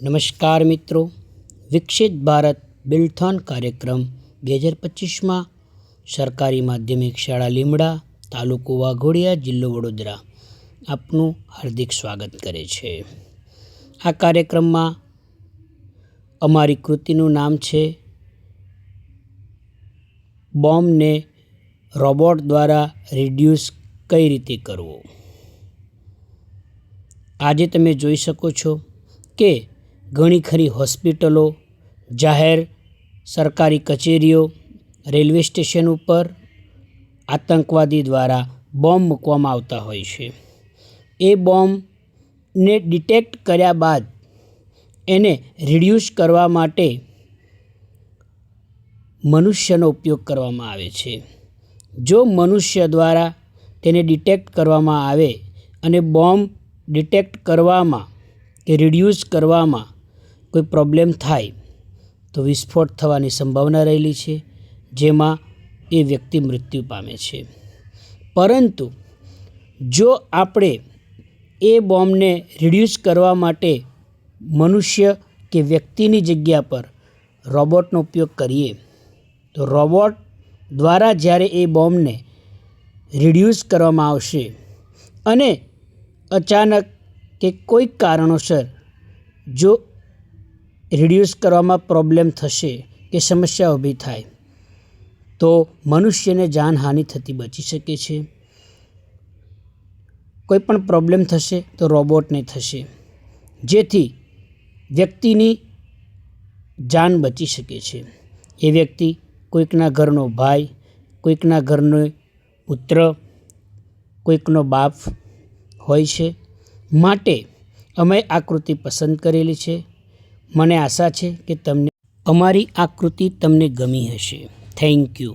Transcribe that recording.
નમસ્કાર મિત્રો. વિકસિત ભારત બિલ્થોન કાર્યક્રમ બે હજાર પચીસમાં સરકારી માધ્યમિક શાળા લીમડા, તાલુકો વાઘોડિયા, જિલ્લો વડોદરા આપનું હાર્દિક સ્વાગત કરે છે. આ કાર્યક્રમમાં અમારી કૃતિનું નામ છે બોમ્બને રોબોટ દ્વારા રિડ્યુસ કઈ રીતે કરવો? આજે તમે જોઈ શકો છો કે ઘણી ખરી હોસ્પિટલો, જાહેર સરકારી કચેરીઓ, રેલવે સ્ટેશન ઉપર આતંકવાદી દ્વારા બોમ્બ મૂકવામાં આવતા હોય છે. એ બોમ્બને ડિટેક્ટ કર્યા બાદ એને રિડ્યુસ કરવા માટે મનુષ્યનો ઉપયોગ કરવામાં આવે છે. જો મનુષ્ય દ્વારા તેને ડિટેક્ટ કરવામાં આવે અને બોમ્બ ડિટેક્ટ કરવામાં કે રિડ્યુસ કરવામાં કોઈ પ્રોબ્લેમ થાય તો વિસ્ફોટ થવાની સંભાવના રહેલી છે, જેમાં એ વ્યક્તિ મૃત્યુ પામે છે. પરંતુ જો આપણે એ બોમ્બને રિડ્યુસ કરવા માટે મનુષ્ય કે વ્યક્તિની જગ્યા પર રોબોટનો ઉપયોગ કરીએ, તો રોબોટ દ્વારા જ્યારે એ બોમ્બને રિડ્યુસ કરવામાં આવશે અને અચાનક કે કોઈક કારણોસર જો રિડ્યુસ કરવામાં પ્રોબ્લેમ થશે કે સમસ્યા ઊભી થાય, તો મનુષ્યને જાનહાનિ થતી બચી શકે છે. કોઈ પણ પ્રોબ્લેમ થશે તો રોબોટને થશે, જેથી વ્યક્તિની જાન બચી શકે છે. એ વ્યક્તિ કોઈકના ઘરનો ભાઈ, કોઈકના ઘરનો પુત્ર, કોઈકનો બાપ હોય છે. માટે અમે આ કૃતિ પસંદ કરેલી છે. મને આશા છે કે તમને અમારી આ કૃતિ તમને ગમી હશે. Thank you